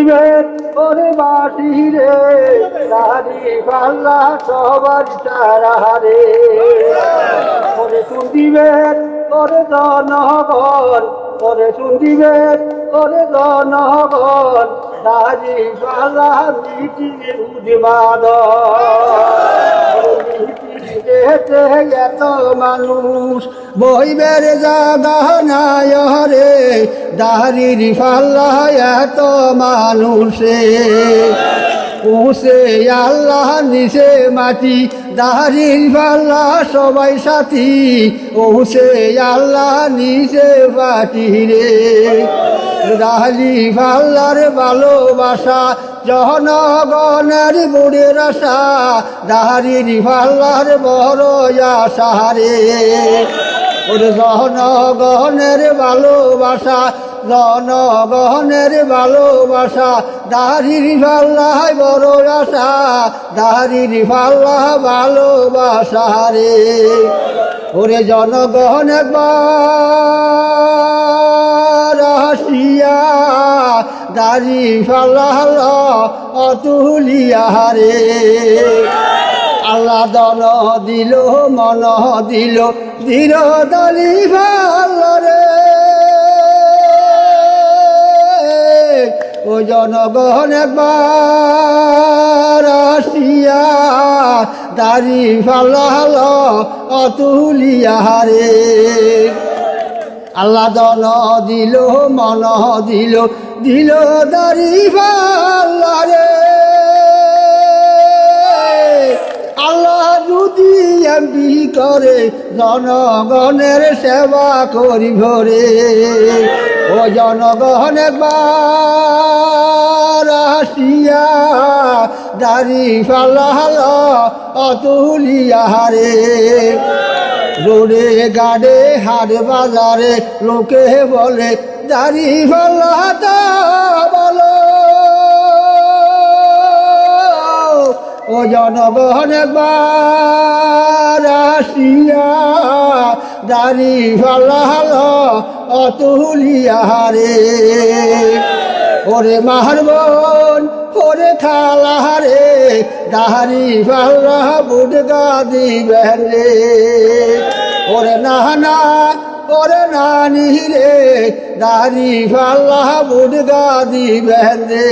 দিবেন ওরে মাটি রে। দাড়ি পাল্লা সবার তারা রে ওরে শুন দিবেন ওরে জনগণ। ওরে শুন দিবেন ওরে জনগণ। দাড়ি পাল্লা মিটিয়ে যেতে এত মানুষ বইবের জাগা নাই রে দাড়ির পাল্লা এত মানুষে উসে আল্লাহ নিচে মাটি দাড়ির পাল্লা সবাই সাথী উসে আল্লাহ নিচে পাটি রে দাড়ি পাল্লার ভালোবাসা জনগণের বুড়ের আশা দাড়ির পাল্লার বড় আশা রে ওর জনগণের ভালোবাসা জনগণের ভালোবাসা দাড়ির পাল্লায় বড় আশা দাড়ির পাল্লা ভালোবাসা রে ওরে জনগণ একবার আসিয়া দাড়ি ফাল্লাহ অতুলিয়া রে আল্লাহ দন দিল, মন দিল দিল দাড়ি ভালো রে। ও জনগণ একবার দাড়ি ফাল্লাহ অতুলিয়া রে আল্লাহ দন দিল, মন দিল দিল ফাল্লা রে আল্লাহ যদি এমপি করে, জনগণের সেবা করি ভরে ও জনগণ একবার দাড়ি ফাল্লা অতুলিয়া রে। রোডে গাড়ে, হাট বাজারে লোকে বলে, দাড়ি ফাল্লাটা বলো। ও জনগণ একবার আসিয়া, দাড়ি ফাল্লাল অতুলিয়া রে ওরে মারবন ওরে খালাহারে দাহারি পাল্লা বুডগা দিবেন রে। ওরে নানা ওরে নানি রে, দাহারি পাল্লা বুডগা দিবেন রে।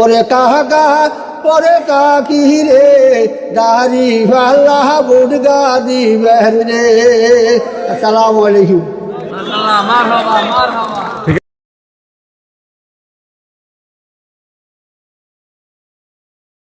ওরে কাকা ওরে কাকি রে দাড়ি পাল্লা বুডগা দিবেন রে। আসসালামু আলাইকুম। মারহাবা মারহাবা।